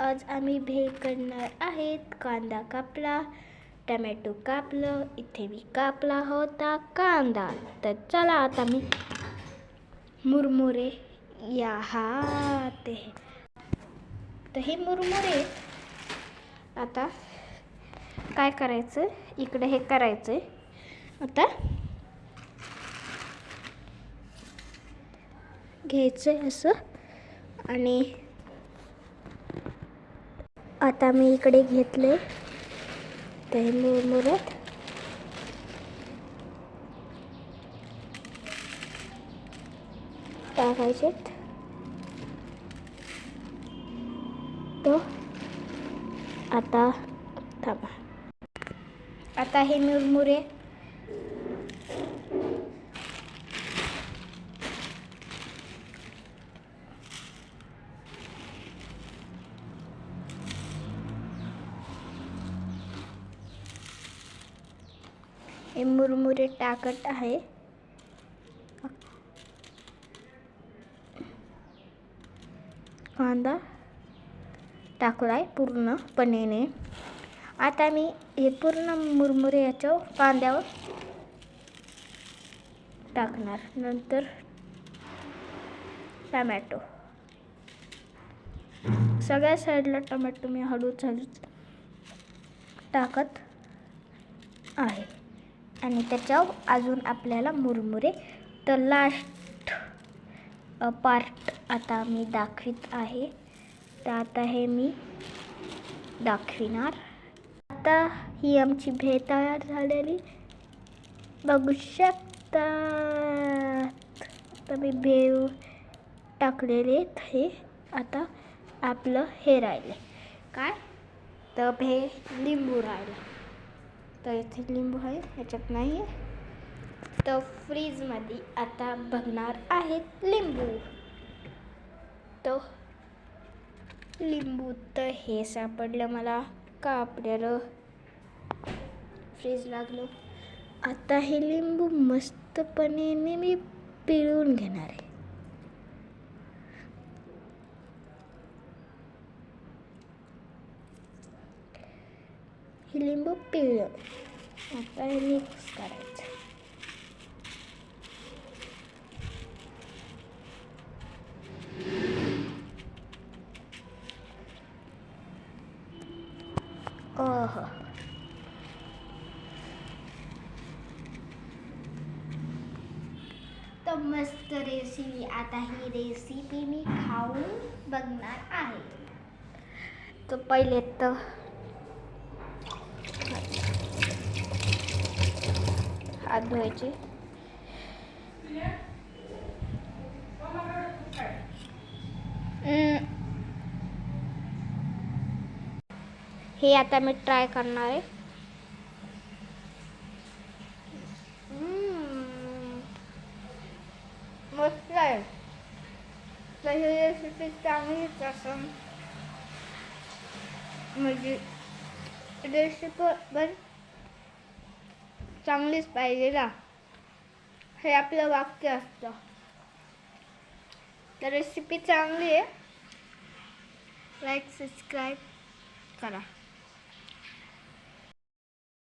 आज आम्ही भेट करणार आहेत. कांदा कापला टमॅटो कापलं इथे मी कापला होता कांदा. तर चला आता मी मुरमुरे या हा. ते तर हे मुरमुरे आता काय करायचं? इकडे हे करायचं आता घ्यायचं असं आणि आता मी इकडे घेतले. ते मुरमुऱ्यात टाकायचेत तो. आता थांबा. आता हे मुरमुरे. हे मुरमुरे टाकत आहे. कांदा टाकलाय पूर्णपणेने. आता मी हे पूर्ण मुरमुरे याच्या कांद्यावर टाकणार. नंतर टमॅटो. सगळ्या साईडला टमॅटो मी हळूच हळूच टाकत आहे. आणि त्याच्यावर अजून आपल्याला मुरमुरे. तर लास्ट पार्ट आता मी दाखवित आहे. तर आता हे मी दाखविणार. आता ही आमची भेळ तयार झालेली. बघू शकता. आता मी भेळ टाकलेले हे. आता आपलं हे राहिले. काय? तर भेळ लिंबू राहिलं. तर इथे लिंबू आहे ह्याच्यात नाही आहे तर फ्रीजमध्ये आता बघणार आहेत लिंबू. तर लिंबू तर हे सापडलं मला का आपल्याला फ्रीज लागलो. आता हे लिंबू मस्तपणे मी पिळून घेणार आहे. हे लिंबू पिळलं आता हे मिक्स करायचं ओह तर मस्त रेसिपी आता ही रेसिपी मी खाऊन बघणार आहे तर पहिले तर हात धुवायचे. हे आता मी ट्राय करणार आहे. मस्त आहे. तर रेसिपी चांगलीच असं. म्हणजे रेसिपी पण चांगलीच पाहिजे ना. हे आपलं वाक्य असतं. तर रेसिपी चांगली आहे. लाईक सबस्क्राईब करा.